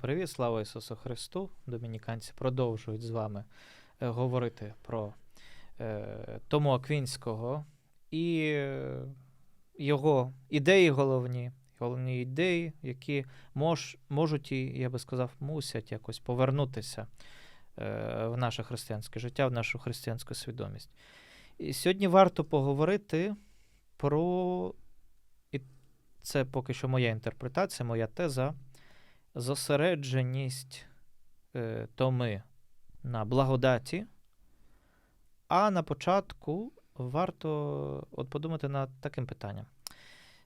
привіт, слава Ісусу Христу. Домініканці продовжують з вами е, говорити про е, Тому Аквінського і е, його ідеї головні, головні ідеї, які мож, можуть і, я би сказав, мусять якось повернутися е, в наше християнське життя, в нашу християнську свідомість. І сьогодні варто поговорити про, це поки що моя інтерпретація, моя теза, зосередженість е, Томи на благодаті, а на початку варто от подумати над таким питанням.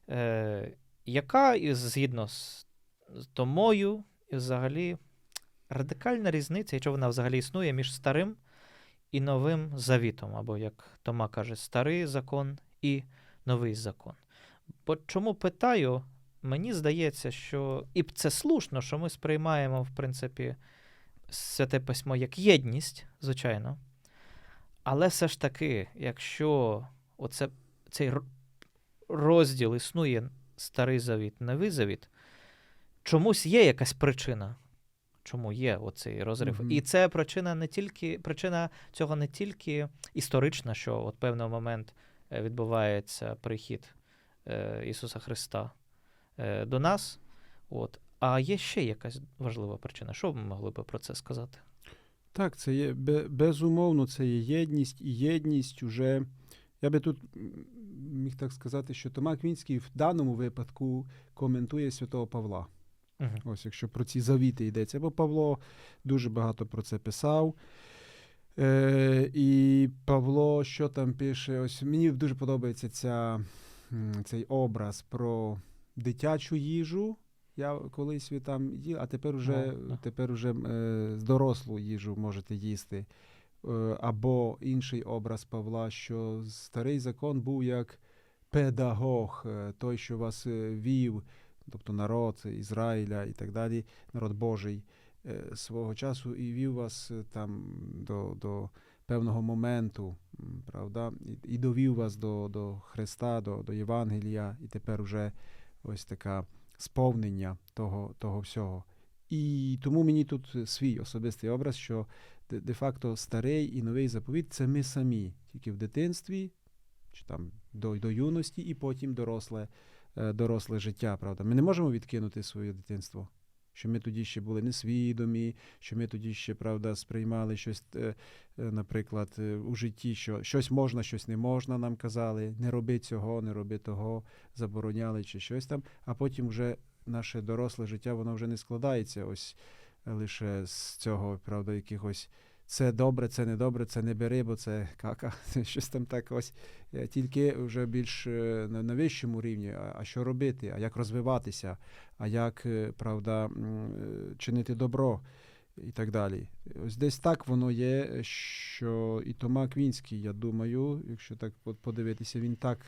Е, яка згідно з, Томою, і взагалі радикальна різниця, якщо вона взагалі існує між старим і новим завітом, або, як Тома каже, старий закон і новий закон. Бо чому питаю, мені здається, що і це слушно, що ми сприймаємо, в принципі, святе письмо як єдність, звичайно. Але все ж таки, якщо оце, цей розділ існує старий завіт, новий завіт, чомусь є якась причина. Чому є оцей розрив? Мгм. І це причина не тільки причина цього не тільки історична, що от певний момент е, відбувається прихід е, Ісуса Христа е, до нас. От, а є ще якась важлива причина. Що ми могли би про це сказати? Так, це є безумовно, це є єдність, і єдність уже. Я би тут міг так сказати, що Тома Квінський в даному випадку коментує святого Павла. Угу. Ось якщо про ці завіти йдеться, бо Павло дуже багато про це писав. Е, і Павло, що там пише? Ось мені дуже подобається ця, цей образ про дитячу їжу. Я колись ви там їв, а тепер уже, Ну, тепер уже е, дорослу їжу можете їсти. Е, або інший образ Павла, що старий закон був як педагог, е, той, що вас е, вів, тобто народ Ізраїля і так далі, народ Божий е, свого часу, і вів вас е, там до, до певного моменту, правда, і, і довів вас до, до Христа, до, до Євангелія, і тепер уже ось така сповнення того, того всього. І тому мені тут свій особистий образ, що де- де-факто старий і новий заповіт це ми самі, тільки в дитинстві, чи там до, до юності, і потім доросле, е, доросле життя. Правда, ми не можемо відкинути своє дитинство. Що ми тоді ще були несвідомі, що ми тоді ще, правда, сприймали щось, е, е, наприклад, е, у житті, що щось можна, щось не можна, нам казали, не роби цього, не роби того, забороняли чи щось там, а потім вже наше доросле життя, воно вже не складається ось лише з цього, правда, якихось це добре, це не добре, це не бери, бо це кака, щось там так ось. Е, Тільки вже більш е, на, вищому рівні, а, що робити, а як розвиватися, а як, е, правда, чинити добро і так далі. Ось десь так воно є, що і Тома Квінський, я думаю, якщо так подивитися, він так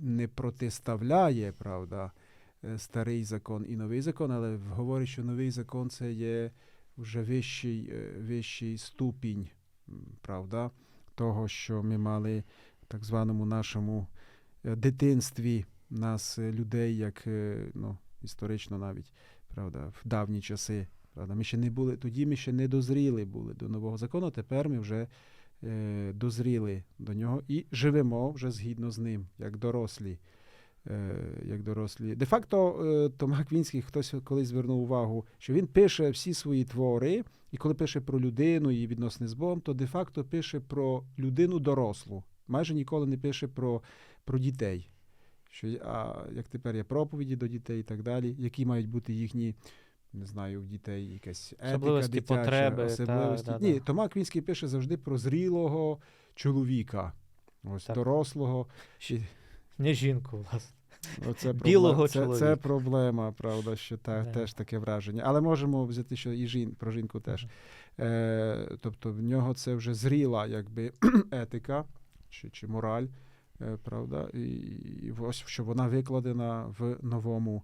не протиставляє, правда, старий закон і новий закон, але говорить, що новий закон це є вже вищий, е, вищий ступінь, правда, того, що ми мали в так званому нашому е, дитинстві нас, е, людей, як ну, історично навіть, правда, в давні часи. Правда, ми ще не були, тоді ми ще не дозріли були до нового закону, тепер ми вже е, дозріли до нього і живемо вже згідно з ним, як дорослі. Е, як дорослі. Де-факто е, Тома Квінський хтось колись звернув увагу, що він пише всі свої твори, і коли пише про людину і відносини з Богом, то де-факто пише про людину дорослу. Майже ніколи не пише про, про дітей. Що, а як тепер є проповіді до дітей і так далі, які мають бути їхні, не знаю, в дітей якась етика, Особливості, дитяча, потреби, та, особливості. да, Ні, да. Тома Квінський пише завжди про зрілого чоловіка. Ось Так. дорослого. Не жінку, власне. Оце Білого проблема. Це, це проблема, правда, що та, Да. теж таке враження. Але можемо взяти, що і жін, про жінку теж. Е, тобто в нього це вже зріла якби, етика чи, чи мораль, е, правда, і, і ось що вона викладена в новому,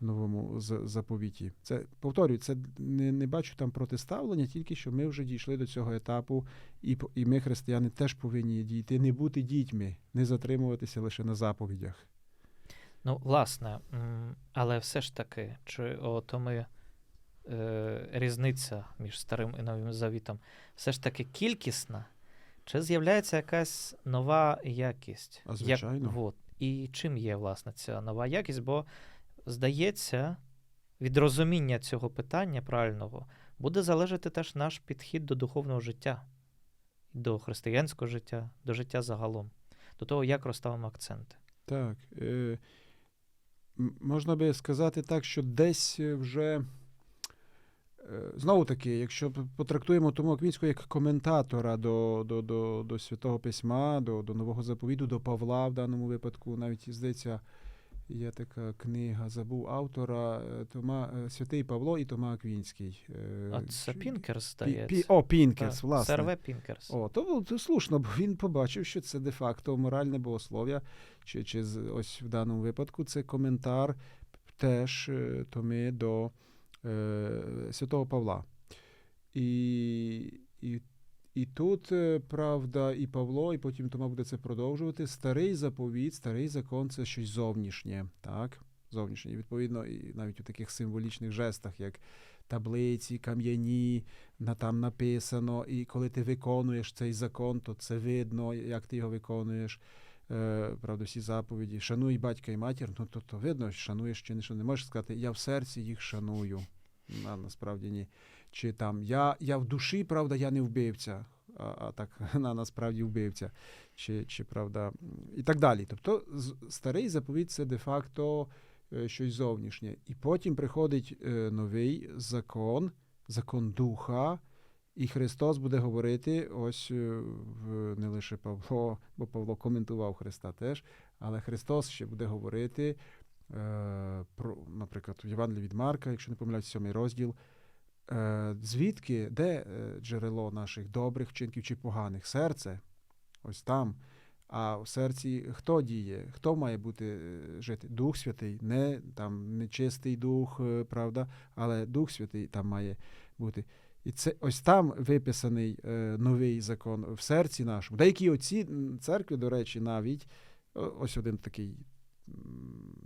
новому заповіті. Це повторюю, це не, не бачу там протиставлення, тільки що ми вже дійшли до цього етапу, і, і ми, християни, теж повинні дійти, не бути дітьми, не затримуватися лише на заповідях. Ну, власне, але все ж таки, чи ото ми е, різниця між старим і новим завітом все ж таки кількісна, чи з'являється якась нова якість? А, звичайно. Як, от, і чим є, власне, ця нова якість? Бо, здається, від розуміння цього питання правильного буде залежати теж наш підхід до духовного життя, до християнського життя, до життя загалом, до того, як розставимо акценти. Так. Е, можна би сказати так, що десь е, вже. е, Знову таки, якщо потрактуємо тому Аквінського як коментатора до, до, до, до Святого Письма, до, до Нового заповіду, до Павла в даному випадку, навіть здається, є така книга, забув автора е, Тома, е, Святий Павло і Тома Аквінський. Е, А це Пінкерс, Пі- здається. пі- О, Пінкерс, Так, власне. Серве Пінкерс. О, то, було- то слушно, бо він побачив, що це де-факто моральне богослов'я, чи, чи ось в даному випадку це коментар теж Томи до е, Святого Павла. І, і, і тут, е, правда, і Павло, і потім Тома буде це продовжувати. Старий заповіт, старий закон це щось зовнішнє, так? Зовнішнє. І відповідно, і навіть у таких символічних жестах, як таблиці, кам'яні, на там написано, і коли ти виконуєш цей закон, то це видно, як ти його виконуєш. Е, правда, всі заповіді. Шануй батька і матір, ну то, то видно, шануєш чи не шануєш. Не можеш сказати, я в серці їх шаную. На, насправді ні. Чи там я, я в душі, правда, я не вбивця, а, а так на насправді вбивця. Чи, чи правда, і так далі. Тобто старий заповідь це де-факто е, щось зовнішнє. І потім приходить е, новий закон, закон духа, і Христос буде говорити ось е, не лише Павло, бо Павло коментував Христа теж, але Христос ще буде говорити про, наприклад, в Євангелії від Марка, якщо не помиляюсь, сьомий розділ. Е, звідки, де е, джерело наших добрих вчинків чи поганих? Серце. Ось там. А в серці хто діє? Хто має бути е, жити? Дух Святий, не там не чистий дух, е, правда, але Дух Святий там має бути. І це ось там виписаний е, новий закон в серці нашому. Деякі отці м, церкви, до речі, навіть ось один такий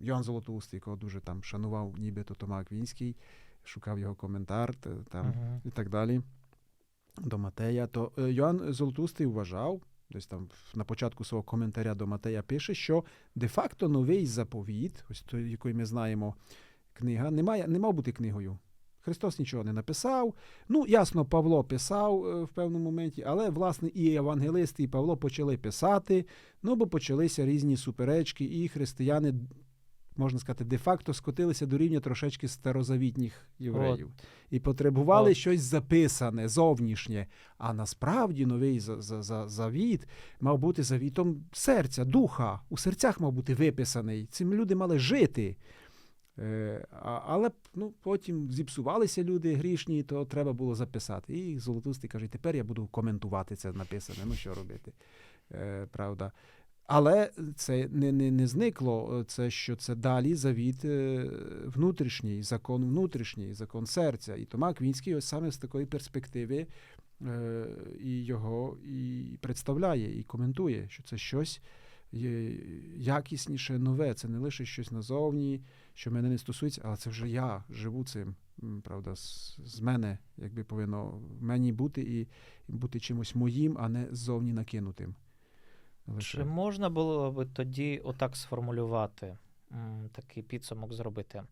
Йоанн Золотоустий, якого дуже там шанував, нібито Тома Аквінський, шукав його коментар там Мгм. і так далі. До Матея, то Йоан Йоанн Золотоустий вважав, десь там на початку свого коментаря до Матея пише, що де-факто новий заповіт, ось той, який ми знаємо, книга, не, має, не мав бути книгою. Христос нічого не написав. Ну, ясно, Павло писав е, в певному моменті, але, власне, і євангелисти, і Павло почали писати, ну, бо почалися різні суперечки, і християни, можна сказати, де-факто скотилися до рівня трошечки старозавітніх євреїв. І потребували От. щось записане, зовнішнє. А насправді новий за, за, за, завіт мав бути завітом серця, духа. У серцях мав бути виписаний. Цим люди мали жити. Е, але ну, потім зіпсувалися люди грішні, то треба було записати. І Золотустий каже, тепер я буду коментувати це написане. Ну що робити? Е, правда. Але це не, не, не зникло, це що це далі завіт е, внутрішній, закон внутрішній, закон серця. І Тома Квінський ось саме з такої перспективи і його і представляє, і коментує, що це щось якісніше, нове. Це не лише щось назовні, що мене не стосується, але це вже я живу цим. Правда, з, з мене якби повинно в мені бути і, бути чимось моїм, а не ззовні накинутим. Лише. Чи можна було би тоді отак сформулювати, такий підсумок зробити,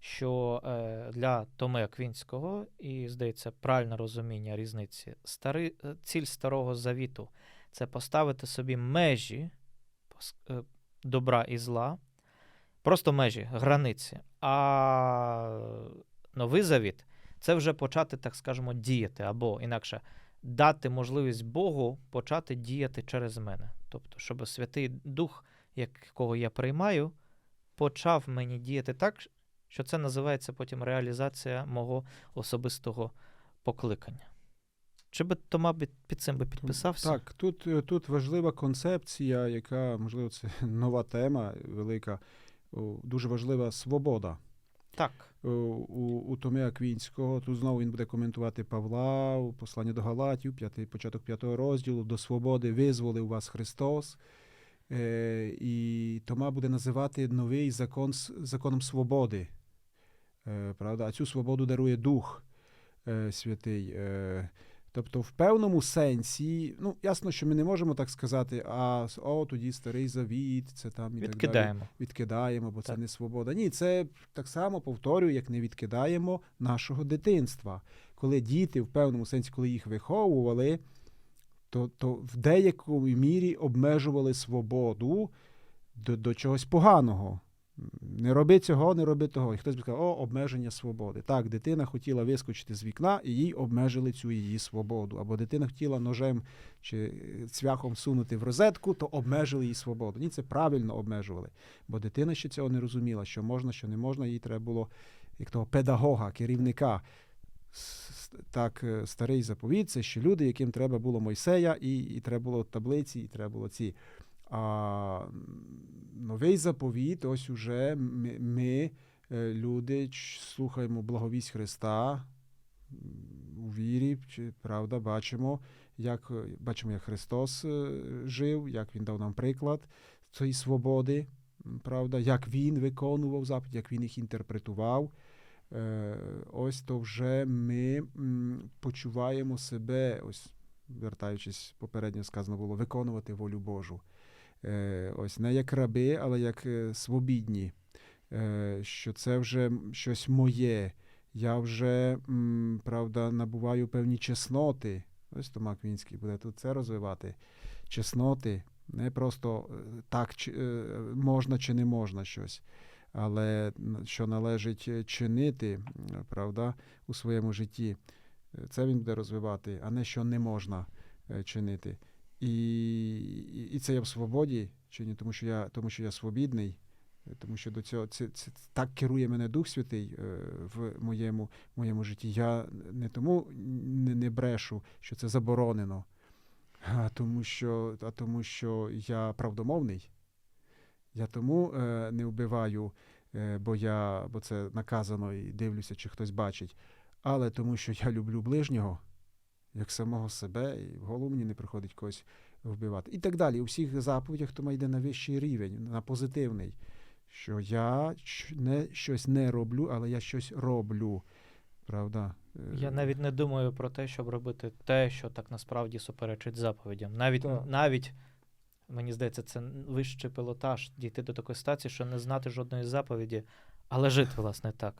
що е, для Томи Аквінського і, здається, правильне розуміння різниці, стари, е, ціль старого завіту це поставити собі межі е, добра і зла, просто межі, границі. А новий завіт це вже почати, так скажемо, діяти, або інакше дати можливість Богу почати діяти через мене. Тобто, щоб Святий Дух, якого я приймаю, почав мені діяти так, що це називається потім реалізація мого особистого покликання. Чи би Тома під цим би підписався? Так, тут, тут важлива концепція, яка, можливо, це нова тема велика, дуже важлива свобода. Так. У, у Томи Аквінського, тут знову він буде коментувати Павла, у посланні до Галатів, п'ятий, початок п'ятого розділу, до свободи визволив вас Христос. Е, і Тома буде називати новий закон законом свободи. Е, правда? А цю свободу дарує Дух е, Святий. Е, тобто, в певному сенсі, ну, ясно, що ми не можемо так сказати, а о, тоді старий завіт, це там і так далі Відкидаємо. відкидаємо, бо це не свобода. Ні, це так само повторюю, як не відкидаємо нашого дитинства. Коли діти, в певному сенсі, коли їх виховували, то, то в деякій мірі обмежували свободу до, до чогось поганого. Не роби цього, не роби того. І хтось би сказав, о, обмеження свободи. Так, дитина хотіла вискочити з вікна, і їй обмежили цю її свободу. Або дитина хотіла ножем чи цвяхом сунути в розетку, то обмежили її свободу. Ні, це правильно обмежували. Бо дитина ще цього не розуміла, що можна, що не можна. Їй треба було як того педагога, керівника. Так, е, старий заповіт, це ще люди, яким треба було Мойсея, і, і треба було таблиці, і треба було ці. А новий заповіт, ось уже ми, ми е, люди, слухаємо благовість Христа у вірі, чи, правда, бачимо, як, е, бачимо, як Христос е, жив, як Він дав нам приклад цієї свободи, правда, як Він виконував заповіді, як Він їх інтерпретував. Ось то вже ми почуваємо себе, ось вертаючись, попередньо сказано було, виконувати волю Божу. Е, Ось не як раби, але як е, свобідні. Е, Що це вже щось моє. Я вже, правда, набуваю певні чесноти. Ось Томак Вінський буде тут це розвивати. Чесноти, не просто так можна чи не можна щось, але що належить чинити, правда, у своєму житті. Це він буде розвивати, а не що не можна чинити. І, і, це я в свободі, чи ні, тому що я, тому що я свобідний, тому що до цього це, це так керує мене Дух Святий е, в моєму, моєму житті. Я не тому не, не брешу, що це заборонено, а тому, що, а тому, що я правдомовний. Я тому е, не вбиваю, е, бо, я, бо це наказано і дивлюся, чи хтось бачить, але тому, що я люблю ближнього, як самого себе, і в голову мені не приходить когось вбивати. І так далі. У всіх заповідях то йде на вищий рівень, на позитивний. Що я не, щось не роблю, але я щось роблю. Правда? Е, Я навіть не думаю про те, щоб робити те, що так насправді суперечить заповідям. Навіть, Так. навіть мені здається, це вищий пілотаж дійти до такої ситуації, що не знати жодної заповіді, але жити, власне, так.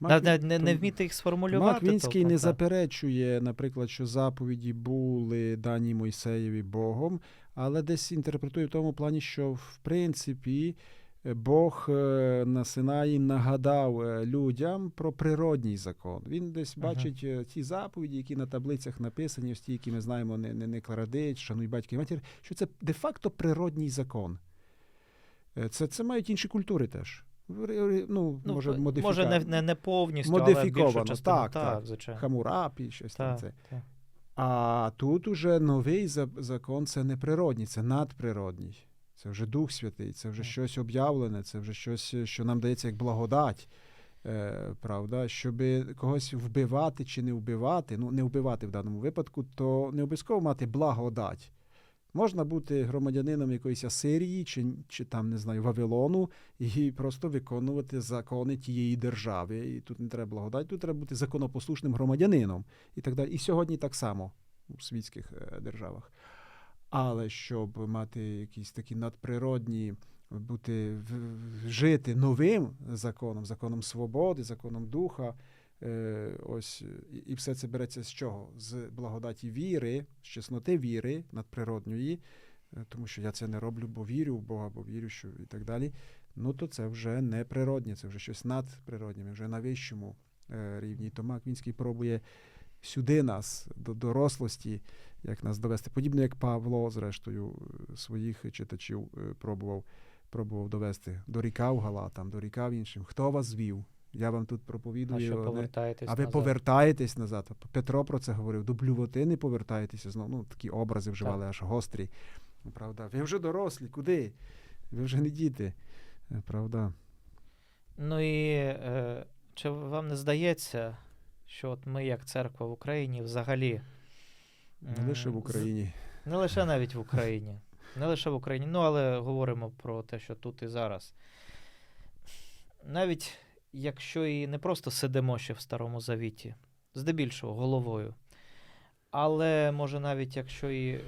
Мак Він- не, не вміти їх сформулювати. Мак Вінський толком, не так. заперечує, наприклад, що заповіді були дані Мойсеєві Богом, але десь інтерпретує в тому плані, що в принципі Бог е, на Синаї нагадав е, людям про природній закон. Він десь бачить е, ті заповіді, які на таблицях написані, ось ті, які ми знаємо, не, не, не кради, шануй батька і матір, що це де-факто природній закон. Це, це мають інші культури теж. Ну, Ну, може, модифіка... може не, не, не повністю, але Модифіковано, частину. так, так, так. звичайно. Хамурапі, щось там це. так. А тут уже новий закон це не природній, це надприродній. Це вже Дух Святий, це вже щось об'явлене, це вже щось, що нам дається як благодать. Е, правда, щоб когось вбивати чи не вбивати, ну не вбивати в даному випадку, то не обов'язково мати благодать. Можна бути громадянином якоїсь Асирії чи, чи там, не знаю, Вавилону і просто виконувати закони тієї держави. І тут не треба благодать, тут треба бути законопослушним громадянином і так далі. І сьогодні так само у світських е, державах. Але щоб мати якісь такі надприродні, бути жити новим законом, законом свободи, законом духа. Е, Ось і- все це береться з чого? З благодаті віри, з чесноти віри надприродньої, е, тому що я це не роблю, бо вірю в Бога, бо вірю, що і так далі. Ну то це вже не природнє, це вже щось надприроднє, ми вже на вищому е, рівні. І Тома Аквінський пробує сюди нас, до дорослості, як нас довести. Подібно як Павло, зрештою, своїх читачів пробував, пробував довести. Дорікав Галатам, дорікав іншим. Хто вас звів? Я вам тут А проповідую. що не- повертаєтесь а ви назад? повертаєтесь назад. Петро про це говорив. До блювоти не повертаєтеся знову. Ну, такі образи вживали аж гострі. Ну, Правда, ви вже дорослі, куди? Ви вже не діти. Е, Правда. Ну і е, чи вам не здається, що от ми, як церква в Україні, взагалі. Не лише в Україні. Не лише навіть в Україні. Не лише в Україні, ну але говоримо про те, що тут і зараз. Навіть якщо і не просто сидимо ще в Старому Завіті, здебільшого головою, але може навіть якщо і е,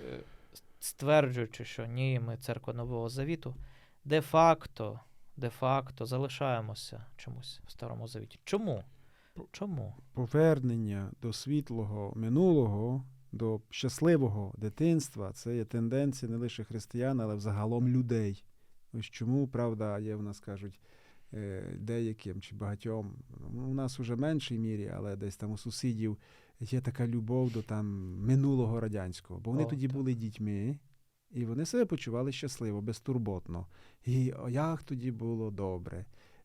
стверджуючи, що ні, ми церква Нового Завіту, де-факто, де-факто залишаємося чомусь в Старому Завіті. Чому? Чому? Повернення до світлого минулого, до щасливого дитинства це є тенденція не лише християн, але взагалом людей. Ось чому, правда, є в нас кажуть деяким чи багатьом. Ну, у нас уже в меншій мірі, але десь там у сусідів є така любов до там минулого радянського. Бо вони О, тоді так. були дітьми, і вони себе почували щасливо, безтурботно. І о, як тоді було добре.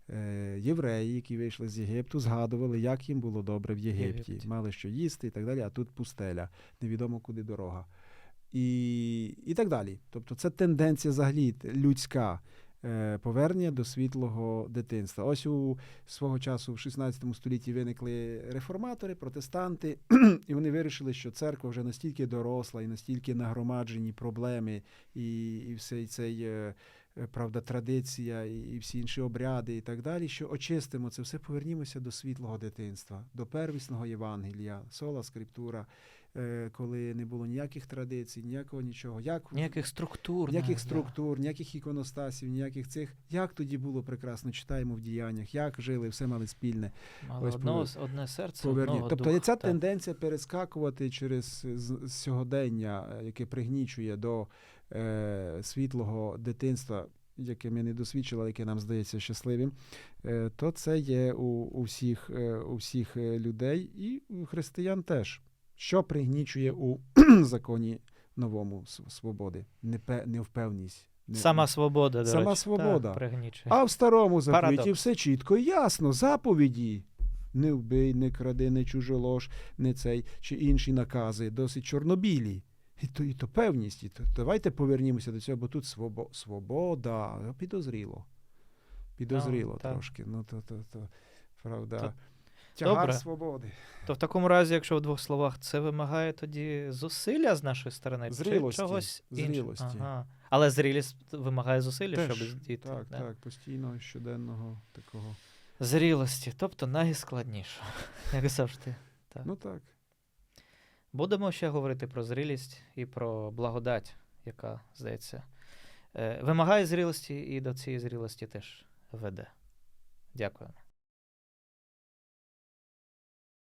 Е, євреї, які вийшли з Єгипту, згадували, як їм було добре в Єгипті. Єгипті. Мали що їсти і так далі, а тут пустеля, невідомо куди дорога. І, і так далі. Тобто це тенденція взагалі людська. Е, Повернення до світлого дитинства. Ось у свого часу в 16 столітті виникли реформатори, протестанти, і вони вирішили, що церква вже настільки доросла і настільки нагромаджені проблеми, і, і все цей е, правда, традиція, і, всі інші обряди, і так далі, що очистимо це все, повернімося до світлого дитинства, до первісного Євангелія, сола скриптура, коли не було ніяких традицій, ніякого нічого. Як Ніяких структур. Ніяких структур, ніяких іконостасів, ніяких цих. Як тоді було прекрасно, читаємо в діяннях, як жили, все мали спільне. Мали Ось одного, повер- одне серце, Поверні. одного Тобто духа. ця Так. тенденція перескакувати через сьогодення, е, яке пригнічує до е, світлого дитинства, яке ми не досвідчили, яке нам здається щасливим, е, то це є у, у, всіх, е, у всіх е, людей і у християн теж. Що пригнічує у законі новому свободи? Невпевність. не- Сама свобода, до Сама речі. свобода. Так, пригнічує. а в старому заповіті Парадокс. все чітко і ясно. Заповіді. Не вбий, не кради, не чужолож, не цей чи інші накази, досить чорнобілі. І то, і то певність. І то, давайте повернімося до цього, бо тут свобо, свобода. Підозріло. Підозріло Ну, так. трошки. Ну, то, то, то, правда. Тягар Добре. свободи. То в такому разі, якщо в двох словах, це вимагає тоді зусилля з нашої сторони, Зрілості, чи чогось іншого? зрілості. Ага. Але зрілість вимагає зусилля, Теж, щоб діти. Так, да. так, постійно щоденного такого. Зрілості, тобто найскладніше, як завжди. Так. Ну так. Будемо ще говорити про зрілість і про благодать, яка, здається, е, вимагає зрілості і до цієї зрілості теж веде. Дякуємо.